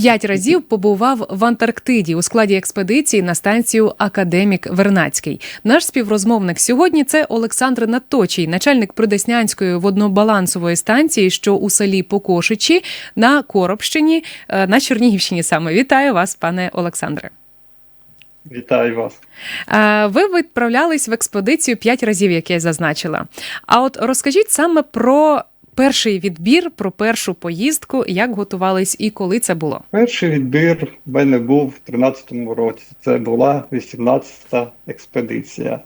п'ять разів побував в Антарктиді у складі експедиції на станцію Академік Вернацький. Наш співрозмовник сьогодні це Олександр Наточій, начальник Придеснянської воднобалансової станції, що у селі Покошичі на Коробщині е, на Чернігівщині. Саме вітаю вас, пане Олександре. Вітаю вас. Е, Ви відправлялись в експедицію п'ять разів, як я зазначила. А от розкажіть саме про перший відбір, про першу поїздку, як готувались і коли це було. Перший відбір в мене був в 13-му році. Це була 18-та експедиція.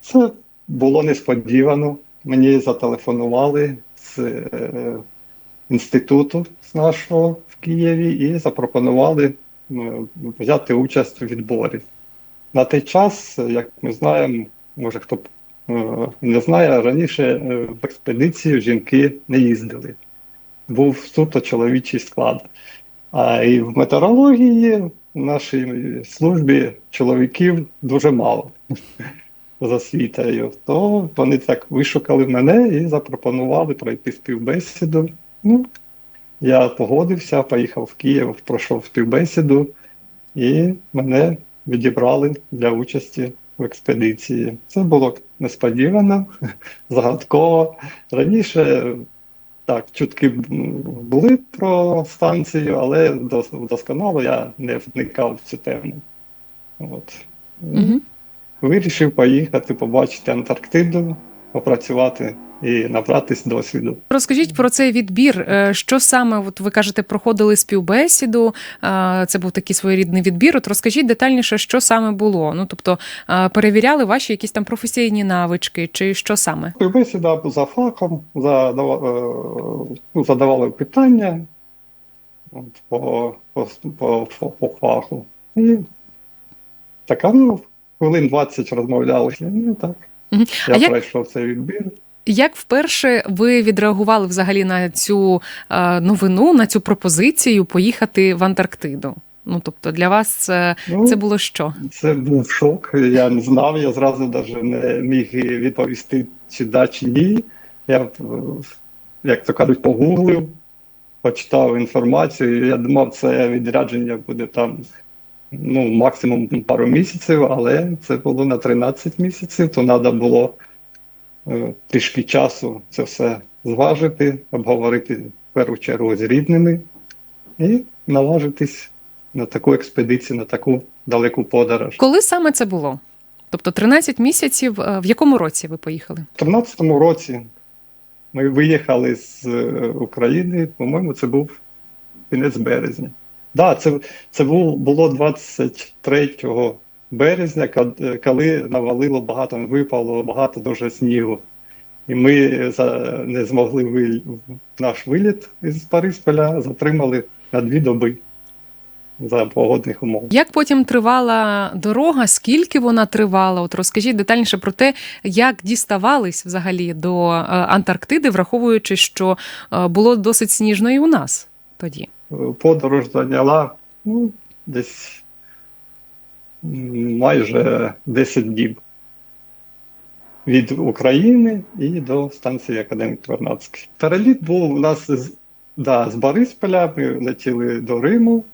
Це було несподівано. Мені зателефонували з е, інституту з нашого в Києві і запропонували м, взяти участь у відборі. На той час, як ми знаємо, може хто е, не знає, раніше е, в експедицію жінки не їздили. Був суто чоловічий склад. А і в метеорології в нашій службі чоловіків дуже мало з освітою. То вони так вишукали мене і запропонували пройти співбесіду. Ну, я погодився, поїхав в Київ, пройшов співбесіду, і мене відібрали для участі в експедиції. Це було несподівано, загадково. Раніше так, чутки були про станцію, але досконало я не вникав в цю тему. От. Угу. Вирішив поїхати, побачити Антарктиду, попрацювати і набратись досвіду. Розкажіть про цей відбір. Е, Що саме от ви кажете, проходили співбесіду? е, Це був такий своєрідний відбір. От розкажіть детальніше, що саме було. Ну тобто е, перевіряли ваші якісь там професійні навички, чи що саме? Співбесіда за факом, ну, задавали питання от, по, по, по, по, по фаху. І така, ну, хвилин 20 розмовляли. Ну так. Я А як- пройшов цей відбір. Як вперше ви відреагували взагалі на цю е, новину, на цю пропозицію поїхати в Антарктиду? Ну тобто для вас це, Ну, це було що? Це був шок. Я не знав, я зразу навіть не міг відповісти, чи да, чи ні. Я, як то кажуть, погуглив, почитав інформацію. Я думав, це відрядження буде там ну, максимум пару місяців, але це було на 13 місяців, то треба було трішки часу це все зважити, обговорити в першу чергу з рідними і наважитись на таку експедицію, на таку далеку подорож. Коли саме це було? Тобто 13 місяців, е, в якому році ви поїхали? У 13-му році ми виїхали з е, України, по-моєму, це був кінець березня. Да, це, це було 23 березня, коли навалило багато, випало багато дуже снігу. І ми не змогли наш виліт із Парисполя затримали на дві доби за погодних умов. Як потім тривала дорога? Скільки вона тривала? От розкажіть детальніше про те, як діставались взагалі до е, Антарктиди, враховуючи, що е, було досить сніжно і у нас тоді. подорож зайняла ну, десь майже 10 діб. Від України і до станції Академік Вернадський. Переліт був у нас з, да, з Борисполя, ми летіли до Риму.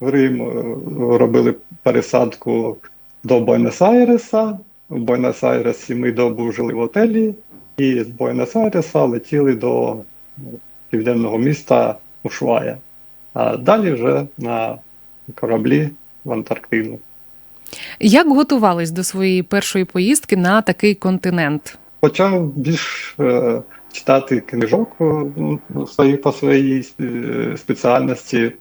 В Рим е, робили пересадку до Буенос-Айреса. В Буенос-Айресі ми добу жили в отелі, і з Буенос-Айреса летіли до південного міста Ушвая а далі вже на кораблі в Антарктиду. Як готувались до своєї першої поїздки на такий континент? Почав більш е, читати книжок е, ну, по своїй е, спеціальності,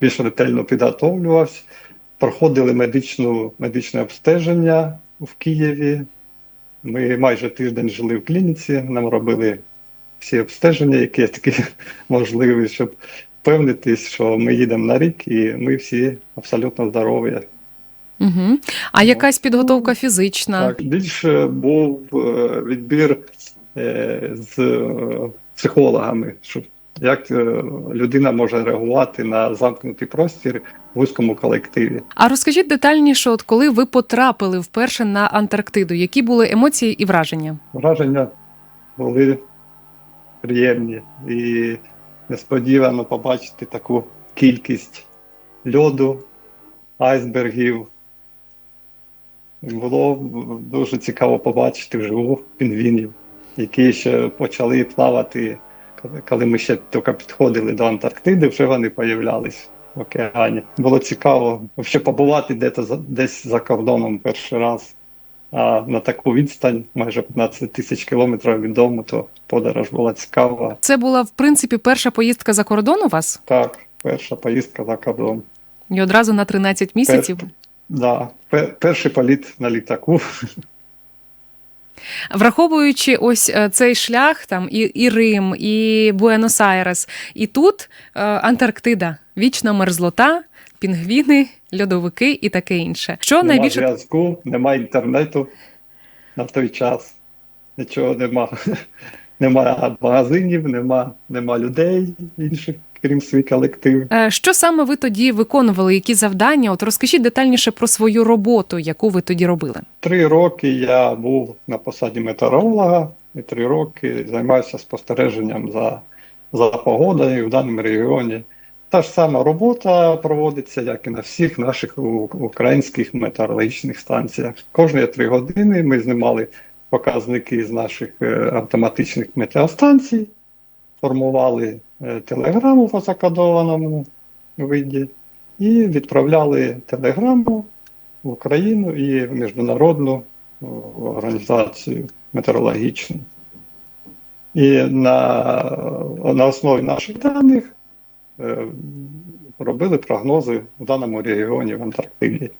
більш ретельно підготовлювався. Проходили медичну, медичне обстеження в Києві. Ми майже тиждень жили в клініці, нам робили всі обстеження, які такі можливі, щоб впевнитись, що ми їдемо на рік і ми всі абсолютно здорові. Угу. А якась підготовка фізична? Так, більше був е, відбір е, з е, психологами, що як людина може реагувати на замкнутий простір в вузькому колективі. А розкажіть детальніше, от коли ви потрапили вперше на Антарктиду, які були емоції і враження? Враження були приємні і несподівано побачити таку кількість льоду, айсбергів. Було дуже цікаво побачити вживу пінгвінів, які ще почали плавати, коли- ми ще тільки підходили до Антарктиди, вже вони появлялись в океані. Було цікаво ще побувати за, десь за кордоном перший раз. А на таку відстань, майже 15 тисяч кілометрів від дому, то подорож була цікава. Це була в принципі перша поїздка за кордон у вас, Так, перша поїздка за кордон. і одразу на 13 місяців. Пер- Да, перший політ на літаку. Враховуючи ось е, цей шлях, там і, і Рим, і Буенос-Айрес, і тут е, Антарктида, вічна мерзлота, пінгвіни, льодовики і таке інше. Що Нема найбільше зв'язку, нема інтернету на той час. Нічого нема. Нема магазинів, нема, нема людей інших, крім свій колектив. Е, що саме ви тоді виконували? Які завдання? От розкажіть детальніше про свою роботу, яку ви тоді робили. Три роки я був на посаді метеоролога, і три роки займаюся спостереженням за, за погодою в даному регіоні. Та ж сама робота проводиться, як і на всіх наших українських метеорологічних станціях. Кожні три години ми знімали показники з наших е, автоматичних метеостанцій, формували телеграму в закодованому виді і відправляли телеграму в Україну і в міжнародну організацію метеорологічну. І на, на основі наших даних е, робили прогнози в даному регіоні в Антарктиді.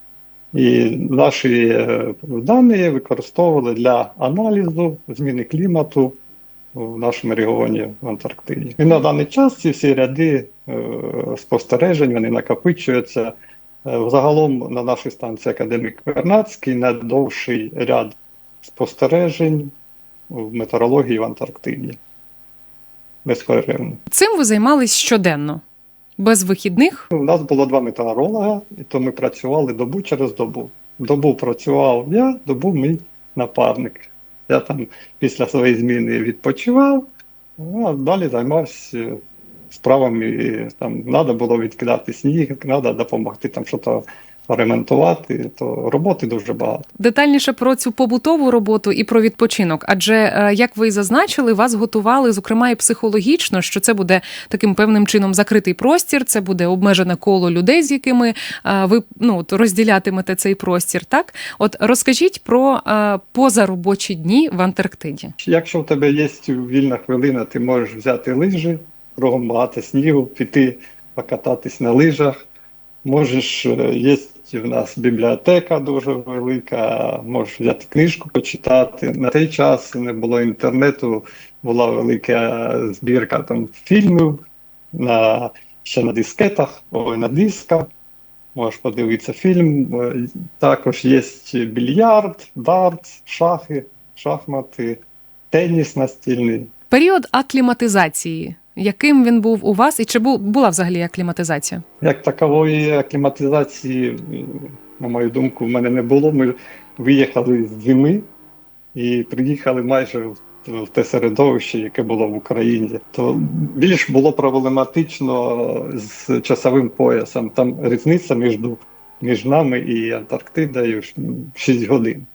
І наші е, дані використовували для аналізу зміни клімату в нашому регіоні в Антарктиді. І на даний час ці всі ряди е, спостережень вони накопичуються. Е, Загалом на нашій станції Академік Вернадський найдовший ряд спостережень в метеорології в Антарктиді. Безперервно. Цим ви займались щоденно, без вихідних. У нас було два метеоролога, і то ми працювали добу через добу. Добу працював я, добу мій напарник. Я там після своєї зміни відпочивав, а далі займався справами. Там треба було відкидати сніг, треба допомогти там щось ремонтувати. То роботи дуже багато. Детальніше про цю побутову роботу і про відпочинок. Адже, е, як ви і зазначили, вас готували, зокрема, і психологічно, що це буде таким певним чином закритий простір, це буде обмежене коло людей, з якими е, ви ну, розділятимете цей простір. Так, от розкажіть про е, позаробочі дні в Антарктиді. Якщо в тебе є вільна хвилина, ти можеш взяти лижі, кругом багато снігу, піти покататись на лижах. Можеш, є в нас бібліотека дуже велика, можеш взяти книжку почитати. На той час не було інтернету, була велика збірка там фільмів на, ще на дискетах, ой, на дисках. Можеш подивитися фільм. Також є більярд, дартс, шахи, шахмати, теніс настільний. Період акліматизації. Яким він був у вас, і чи бу- була взагалі акліматизація? Як такової акліматизації, на мою думку, в мене не було. Ми виїхали з зими і приїхали майже в в те середовище, яке було в Україні. То більш було проблематично з часовим поясом. Там різниця між, між нами і Антарктидою 6 годин.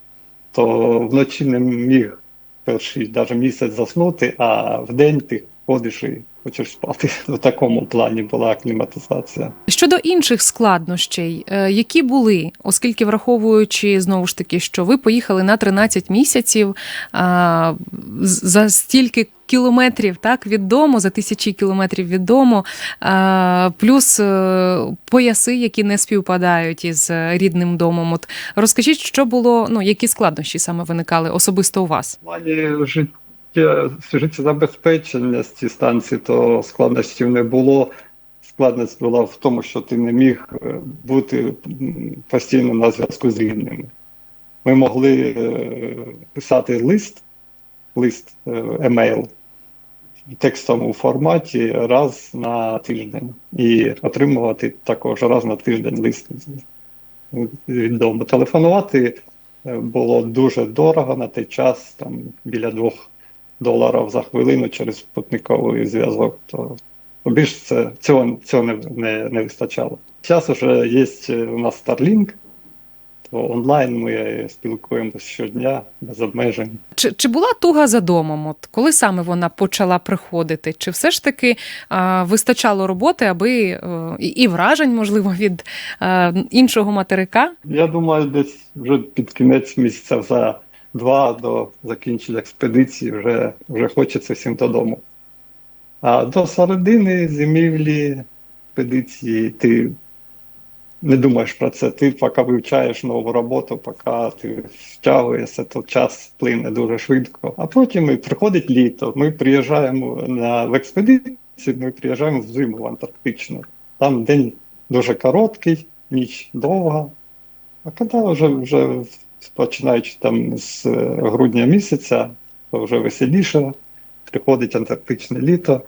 То вночі не міг перший навіть місяць заснути, а вдень ти ходиш і хочеш спати. В такому плані була акліматизація. Щодо інших складнощей, е, які були, оскільки враховуючи знову ж таки, що ви поїхали на 13 місяців а, за стільки кілометрів так від дому, за тисячі кілометрів від дому, а, плюс е, пояси, які не співпадають із е, рідним домом. От розкажіть, що було, ну які складнощі саме виникали особисто у вас? В плані життя, життєзабезпечення з ці станції, то складностей не було. Складність була в тому, що ти не міг е, бути постійно на зв'язку з рідними. Ми могли е, писати лист, лист, е, емейл в текстовому форматі раз на тиждень і отримувати також раз на тиждень лист від. Телефонувати було дуже дорого на той час, там біля двох доларів за хвилину через спутниковий зв'язок. То Більш це, цього, цього не, не, не вистачало. Зараз вже є у нас Starlink, то онлайн ми спілкуємося щодня без обмежень. Чи, чи була туга за домом? От коли саме вона почала приходити? Чи все ж таки а, вистачало роботи, аби е, і, і вражень, можливо, від е, іншого материка? Я думаю, десь вже під кінець місяця за два до закінчення експедиції вже, вже хочеться всім додому. А до середини зимівлі експедиції ти не думаєш про це. Ти поки вивчаєш нову роботу, поки ти втягуєшся, то час плине дуже швидко. А потім приходить літо. Ми приїжджаємо на в експедицію, ми приїжджаємо в зиму в Антарктичну. Там день дуже короткий, ніч довга. А коли вже, вже починаючи там з е, грудня місяця, то вже веселіше, приходить антарктичне літо,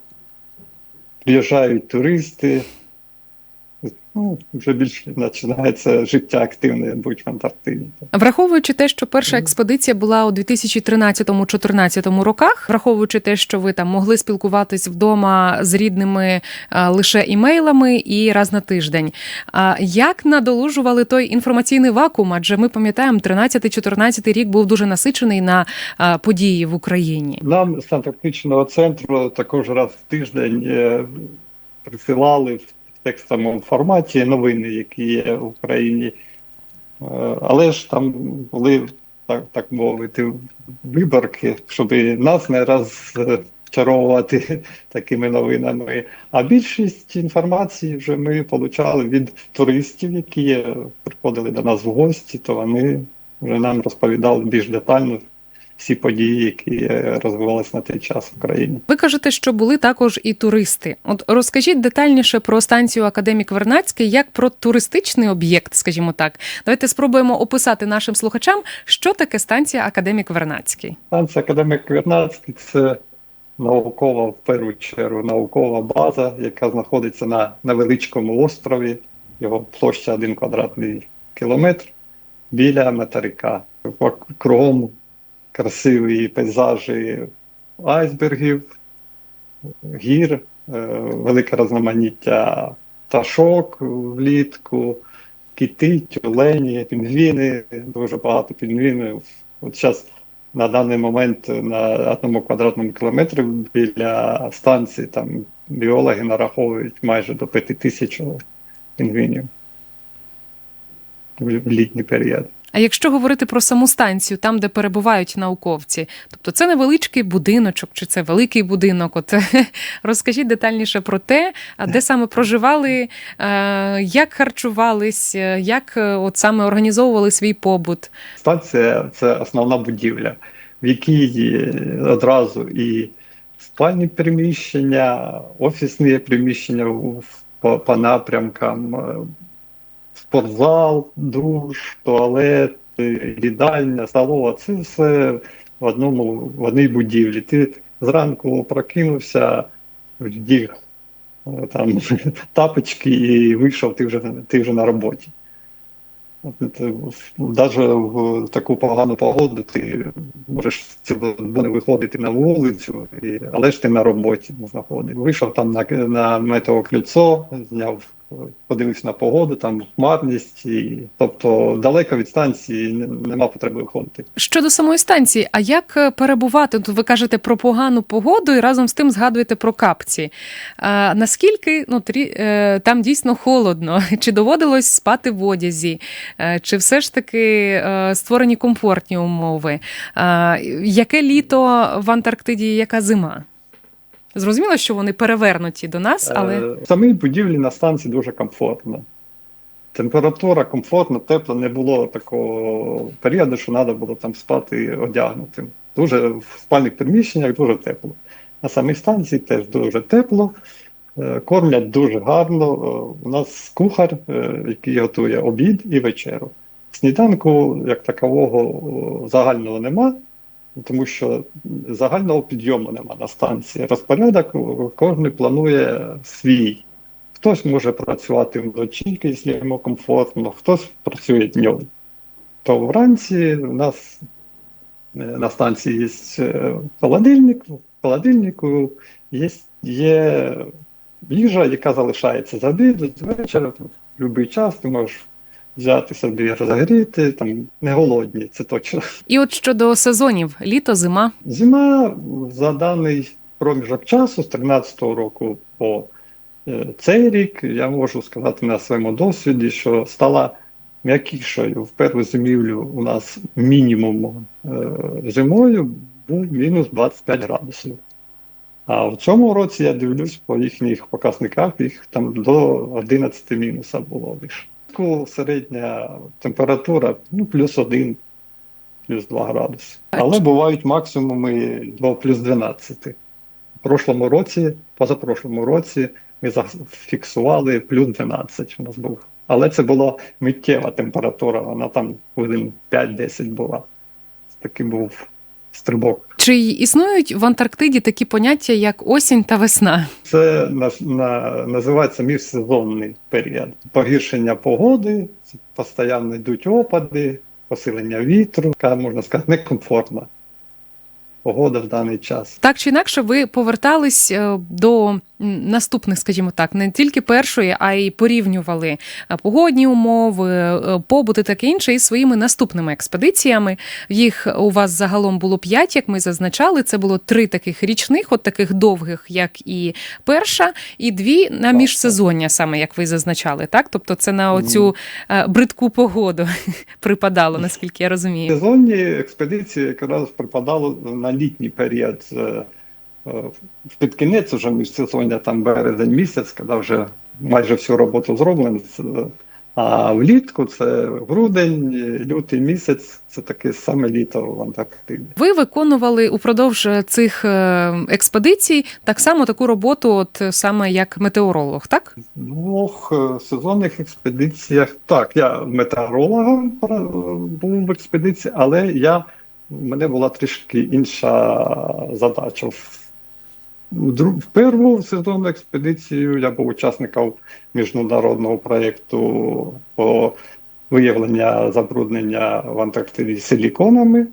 приїжджають туристи, ну, вже більше починається життя активне будь в Антарктиді. Враховуючи те, що перша експедиція була у 2013-2014 роках, враховуючи те, що ви там могли спілкуватись вдома з рідними лише імейлами і раз на тиждень. Як надолужували той інформаційний вакуум? Адже ми пам'ятаємо, 13-14 рік був дуже насичений на події в Україні. Нам з Антарктичного центру також раз в тиждень е, присилали в текстовому форматі новини, які є в Україні. Е, Але ж там були, так, так мовити, виборки, щоб нас не розчаровувати такими новинами. А більшість інформації вже ми отримали від туристів, які приходили до нас в гості, то вони вже нам розповідали більш детально всі події, які е, розвивалися на той час в країні. Ви кажете, що були також і туристи. От розкажіть детальніше про станцію Академік Вернацький як про туристичний об'єкт, скажімо так. Давайте спробуємо описати нашим слухачам, що таке станція Академік Вернацький. Станція Академік Вернадський це наукова, в першу чергу, наукова база, яка знаходиться на невеличкому острові, його площа 1 квадратний кілометр біля материка. Кругом красиві пейзажі айсбергів, гір, е, велике різноманіття пташок влітку, кити, тюлені, пінгвіни, дуже багато пінгвінів. От зараз на даний момент на одному квадратному кілометрі біля станції там біологи нараховують майже до 5 тисяч пінгвінів в літній період. А якщо говорити про саму станцію, там, де перебувають науковці, тобто це невеличкий будиночок, чи це великий будинок? От розкажіть детальніше про те, де саме проживали, е, як харчувались, е, як е, от саме організовували свій побут. Станція це основна будівля, в якій одразу і спальні приміщення, офісні приміщення по, по напрямкам, спортзал, душ, туалет, їдальня, столова. Це все в одному в одній будівлі. Ти зранку прокинувся, вдіг е, там тапочки і вийшов, ти вже, ти вже на роботі. Навіть в таку погану погоду ти можеш не виходити на вулицю, але ж ти на роботі знаходиш. Вийшов там на, на метеокрильцо, зняв, подивився на погоду, там хмарність, і, тобто далеко від станції нема потреби виходити. Щодо самої станції, а як е, перебувати? Тут ви кажете про погану погоду і разом з тим згадуєте про капці. А, наскільки ну, трі, е, там дійсно холодно? Чи доводилось спати в одязі? Е, Чи все ж таки створені комфортні умови? Яке літо в Антарктиді, яка зима? Зрозуміло, що вони перевернуті до нас, але Е, В самій будівлі на станції дуже комфортно. Температура комфортна, тепла, не було такого періоду, що треба було там спати одягнутим. Дуже в спальних приміщеннях дуже тепло. На самій станції теж дуже тепло, е, кормлять дуже гарно. Е, У нас кухар, який готує обід і вечеру. Сніданку, як такового, загального нема, тому що загального підйому нема на станції. Розпорядок кожен планує свій. Хтось може працювати вночі, якщо йому комфортно, хтось працює днем. То вранці у нас е, на станції є е, холодильник, в холодильнику є, є їжа, яка залишається з обіду, з вечора, в будь-який час ти можеш взяти собі розогріти, там не голодні, це точно. І от щодо сезонів, літо, зима. Зима за даний проміжок часу з 13-го року по е, цей рік, я можу сказати на своєму досвіді, що стала м'якішою. В першу зимівлю у нас мінімум е, зимою був мінус 25 градусів. А в цьому році я дивлюсь по їхніх показниках, їх там до 11 мінуса було лише. Середня температура ну, плюс 1, плюс 2 градуси. Але бувають максимуми до плюс 12. В прошлому році, позапрошлому році, ми зафіксували плюс 12 у нас був. Але це була миттєва температура, вона там хвилин 5-10 була. Такий був стрибок. Чи існують в Антарктиді такі поняття, як осінь та весна? Це на, на, називається міжсезонний період. Погіршення погоди, постійно йдуть опади, посилення вітру, яка, можна сказати, некомфортна погода в даний час. Так чи інакше, ви повертались е, до наступних, скажімо так, не тільки першої, а й порівнювали е, погодні умови, е, побут і таке інше із своїми наступними експедиціями. Їх у вас загалом було п'ять, як ми зазначали. Це було три таких річних, от таких довгих, як і перша, і дві на міжсезоння, саме як ви зазначали. Так, тобто це на оцю е, бридку погоду припадало, наскільки я розумію. Сезонні експедиції якраз припадало на літній період. Е, е, Під кінець уже міжсезоння, там березень місяць, коли вже майже всю роботу зроблено. А влітку це грудень, лютий місяць, це таке саме літо в Антарктиді. Ви виконували упродовж цих е, експедицій так само таку роботу, от саме як метеоролог, так? В двох е, сезонних експедиціях. Так, я метеорологом був в експедиції, але я, в мене була трішки інша задача. В, першу сезонну експедицію я був учасником міжнародного проєкту по виявлення забруднення в Антарктиді силіконами.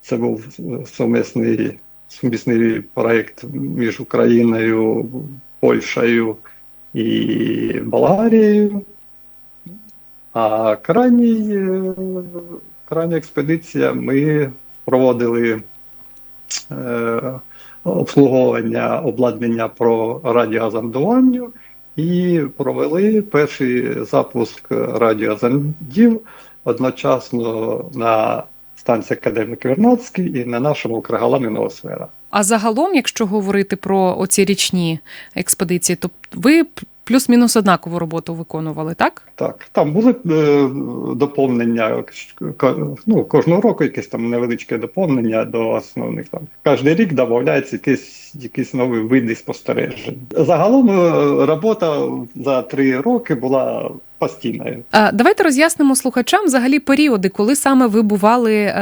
Це був сумісний, сумісний проєкт між Україною, Польщею і Болгарією. А крайній, е, крайня експедиція ми проводили е, обслуговування обладнання про радіозондування і провели перший запуск радіозондів одночасно на станції Академік Вернадський і на нашому Криголамі Ноосфера. А загалом, якщо говорити про оці річні експедиції, то ви плюс-мінус однакову роботу виконували, так? Так, там були е, доповнення ну, кожного року якесь там невеличке доповнення до основних там. Кожен рік додається якісь, якісь нові види спостережень. Загалом е, робота за три роки була постійною. А, давайте роз'яснимо слухачам взагалі періоди, коли саме ви бували е,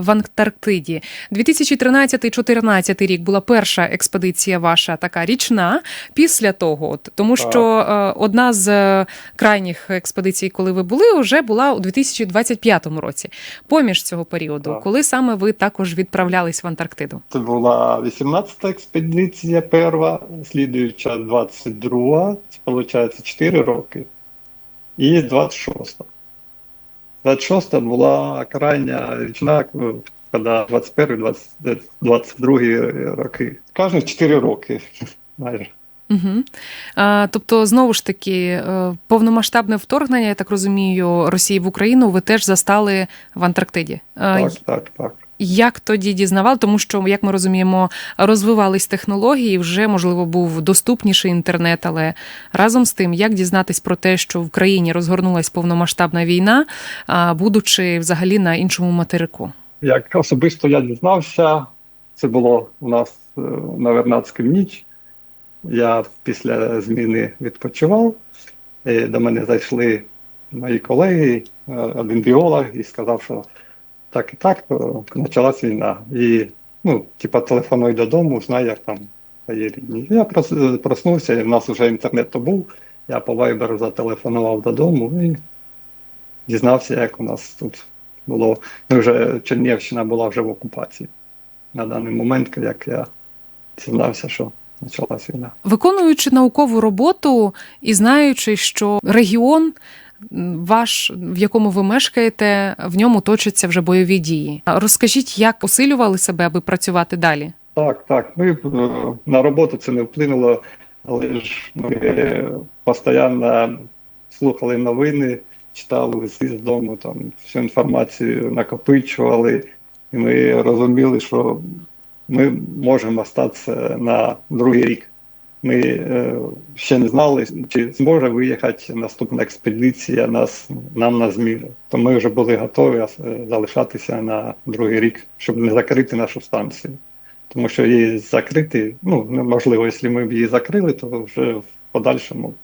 в Антарктиді. 2013-2014 рік була перша експедиція ваша така річна. Після того, от, тому Так. що е, одна з е, крайніх експедицій, коли ви були, вже була у 2025 році. Поміж цього періоду, Так. коли саме ви також відправлялись в Антарктиду. Це була 18-та експедиція перша, слідуюча 22-та, це виходить 4 роки, і 26-та. 26-та була крайня річна, коли 21-22 роки. Кожних 4 роки майже. Угу. А, тобто, знову ж таки, е, повномасштабне вторгнення, я так розумію, Росії в Україну ви теж застали в Антарктиді. А, Так, так, так. Як тоді дізнавали, тому що, як ми розуміємо, розвивались технології, вже можливо був доступніший інтернет, але разом з тим, як дізнатись про те, що в країні розгорнулась повномасштабна війна, будучи взагалі на іншому материку? Як особисто я дізнався, це було у нас е, на Вернадській ніч. Я після зміни відпочивав. До мене зайшли мої колеги, е, один біолог, і сказав, що так і так, почалась війна. І, ну, типа, телефонуй додому, знай, як там твої рідні. Я прос- проснувся, і в нас вже інтернет то був. Я по вайберу зателефонував додому і дізнався, як у нас тут було. Ну, вже Чернігівщина була вже в окупації на даний момент, як я дізнався, що почалась війна. Виконуючи наукову роботу і знаючи, що регіон ваш, в якому ви мешкаєте, в ньому точаться вже бойові дії. Розкажіть, як посилювали себе, аби працювати далі? Так, так. Ми е, на роботу це не вплинуло, але ж ми е, постійно слухали новини, читали листи з дому, там всю інформацію накопичували, і ми розуміли, що ми можемо остатися на другий рік. Ми е, ще не знали, чи зможе виїхати наступна експедиція нас, нам на зміну. То ми вже були готові е, залишатися на другий рік, щоб не закрити нашу станцію. Тому що її закрити, ну, неможливо, якщо ми б її закрили, то вже в подальшому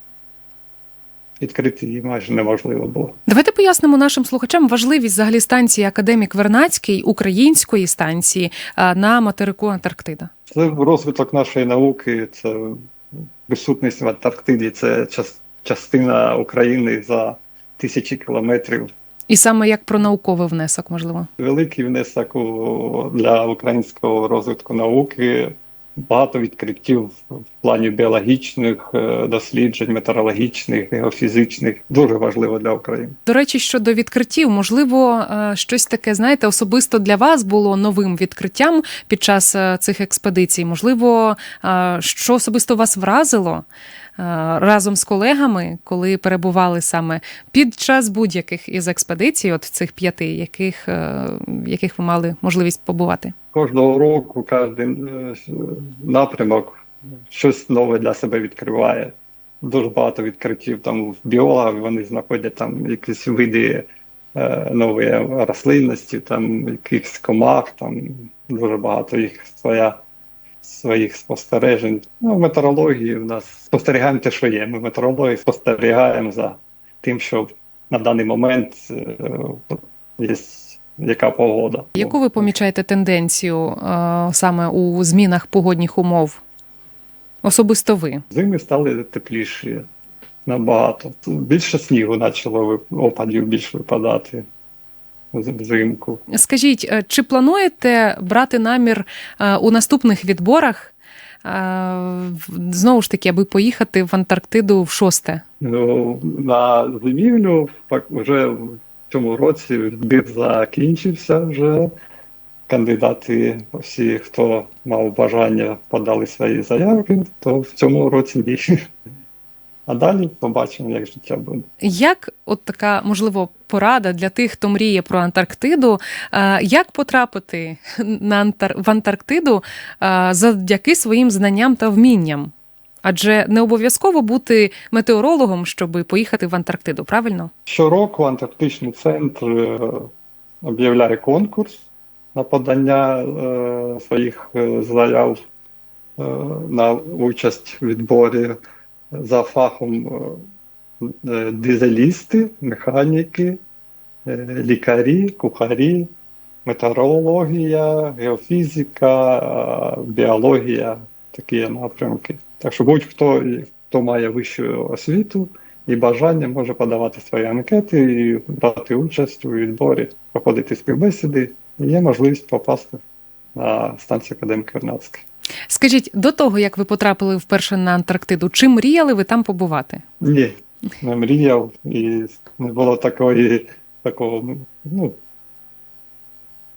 відкрити її майже неможливо було. Давайте пояснимо нашим слухачам важливість взагалі станції Академік Вернацький, української станції на материку Антарктида. Це розвиток нашої науки, це присутність в Антарктиді, це час, частина України за тисячі кілометрів. І саме як про науковий внесок, можливо. Великий внесок для українського розвитку науки. Багато відкриттів в плані біологічних е, досліджень, метеорологічних, геофізичних дуже важливо для України. До речі, щодо відкриттів, можливо, е, щось таке, знаєте, особисто для вас було новим відкриттям під час е, цих експедицій. Можливо, що особисто вас вразило разом з колегами, коли перебували саме під час будь-яких із експедицій, от цих п'яти, яких, яких ви мали можливість побувати? Кожного року кожен е, напрямок щось нове для себе відкриває. Дуже багато відкриттів там в біологів, вони знаходять там якісь види е, нової рослинності, там якихось комах, там дуже багато їх своя, своїх спостережень. Ну, в метеорології в нас спостерігаємо те, що є. Ми метеорологи спостерігаємо за тим, що на даний момент е, є яка погода. Яку ви помічаєте тенденцію е, саме у змінах погодних умов? Особисто ви? Зими стали тепліші набагато. Більше снігу почало опадів більше випадати взимку. Скажіть, е, чи плануєте брати намір е, у наступних відборах знову ж таки, аби поїхати в Антарктиду в шосте? Ну, на зимівлю вже цьому році відбір закінчився вже. Кандидати, всі, хто мав бажання, подали свої заявки, то в цьому році ні. А далі побачимо, як життя буде. Як от така можливо порада для тих, хто мріє про Антарктиду, е, як потрапити на Антар... в Антарктиду е, завдяки своїм знанням та вмінням? Адже не обов'язково бути метеорологом, щоб поїхати в Антарктиду, правильно? Щороку Антарктичний центр е, об'являє конкурс на подання е, своїх е, заяв на участь в відборі за фахом дизелісти, механіки, лікарі, кухарі, метеорологія, геофізика, біологія, такі напрямки. Так що будь-хто, хто має вищу освіту, і бажання може подавати свої анкети і брати участь у відборі, проходити співбесіди, і є можливість попасти на станцію Академік Вернадський. Скажіть, до того як ви потрапили вперше на Антарктиду, чи мріяли ви там побувати? Ні, не мріяв і не було такої, такого, ну,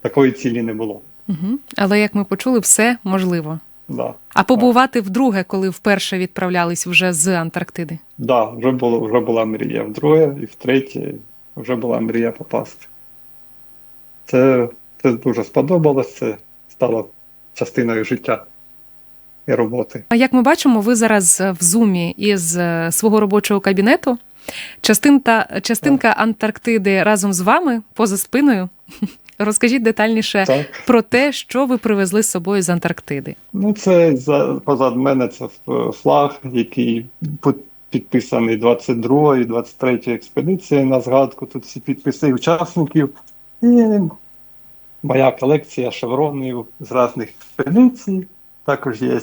такої цілі не було. Угу. Але як ми почули, все можливо. Да. А побувати вдруге, коли вперше відправлялись вже з Антарктиди? Да, вже було, вже була мрія. Вдруге і втретє вже була мрія попасти. Це, це дуже сподобалось, це стало частиною життя і роботи. А як ми бачимо, ви зараз в зумі із е, свого робочого кабінету. Частинка, частинка Антарктиди разом з вами поза спиною. Розкажіть детальніше Так. про те, що ви привезли з собою з Антарктиди. Ну, це за, позад мене це флаг, який підписаний 22 і 23 експедиції на згадку. Тут всі підписи учасників. І моя колекція шевронів з різних експедицій. Також є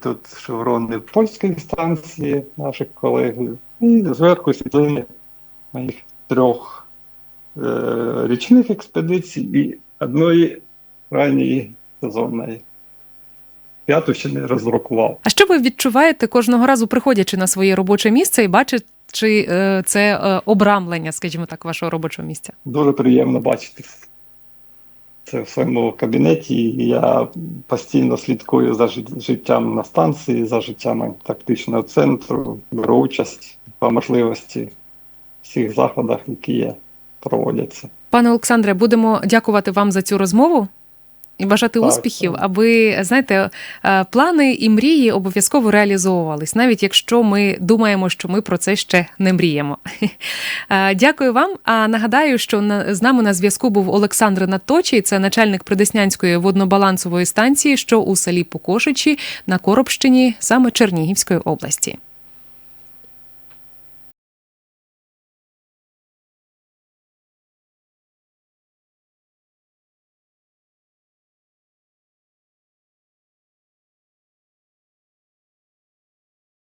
тут шеврони польської станції наших колег. І зверху світлини моїх трьох річних експедицій і одної ранньої сезонної. п'яту ще не розрахував. А що ви відчуваєте кожного разу, приходячи на своє робоче місце і бачачи е, це е, обрамлення, скажімо так, вашого робочого місця? Дуже приємно бачити це в своєму кабінеті. Я постійно слідкую за життям на станції, за життям тактичного центру, беру участь по можливості в всіх заходах, які є, проводяться. Пане Олександре, будемо дякувати вам за цю розмову. І бажати Так, успіхів, так. аби знаєте, е, плани і мрії обов'язково реалізовувались, навіть якщо ми думаємо, що ми про це ще не мріємо. Е, Дякую вам. А нагадаю, що з нами на зв'язку був Олександр Наточий, це начальник Придеснянської воднобалансової станції, що у селі Покошичі на Коробщині, саме Чернігівської області.